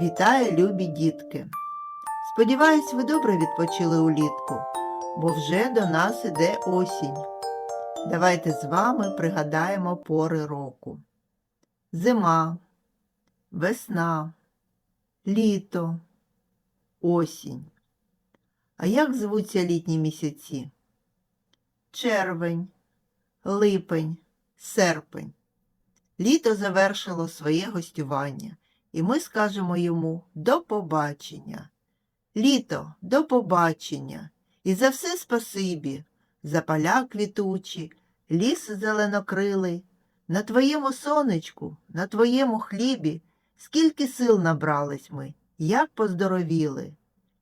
Вітаю, любі дітки! Сподіваюсь, ви добре відпочили улітку, бо вже до нас іде осінь. Давайте з вами пригадаємо пори року. Зима, весна, літо, осінь. А як звуться літні місяці? Червень, липень, серпень. Літо завершило своє гостювання і ми скажемо йому до побачення. Літо, до побачення, і за все спасибі, за поля квітучі, ліс зеленокрилий, на твоєму сонечку, на твоєму хлібі, скільки сил набрались ми, як поздоровіли.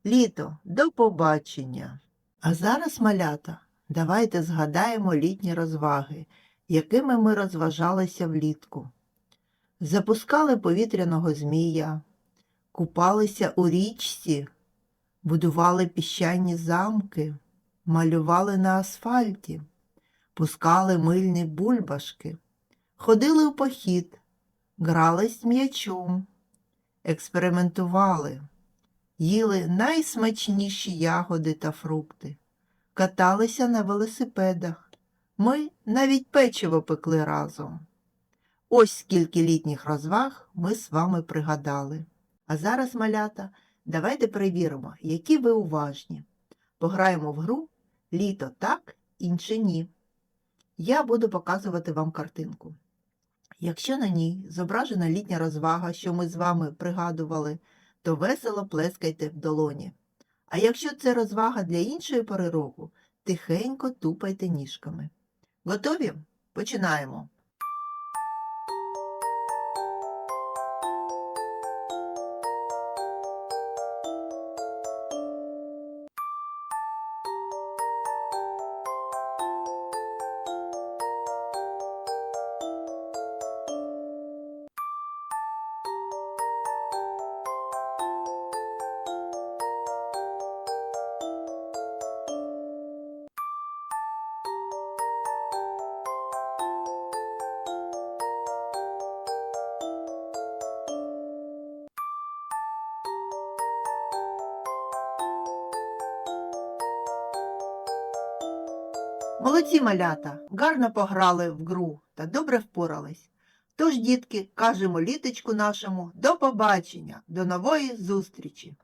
Літо, до побачення. А зараз, малята, давайте згадаємо літні розваги, якими ми розважалися влітку запускали повітряного змія, купалися у річці, будували піщані замки, малювали на асфальті, пускали мильні бульбашки, ходили у похід, грались м'ячом, експериментували, їли найсмачніші ягоди та фрукти, каталися на велосипедах. Ми навіть печиво пекли разом. Ось скільки літніх розваг ми з вами пригадали. А зараз, малята, давайте перевіримо, які ви уважні. Пограємо в гру літо так, інше ні. Я буду показувати вам картинку. Якщо на ній зображена літня розвага, що ми з вами пригадували, то весело плескайте в долоні. А якщо це розвага для іншої пори року, тихенько тупайте ніжками. Готові? Починаємо. Молодці малята, гарно пограли в гру та добре впорались. Тож, дітки, кажемо літочку нашому до побачення, до нової зустрічі!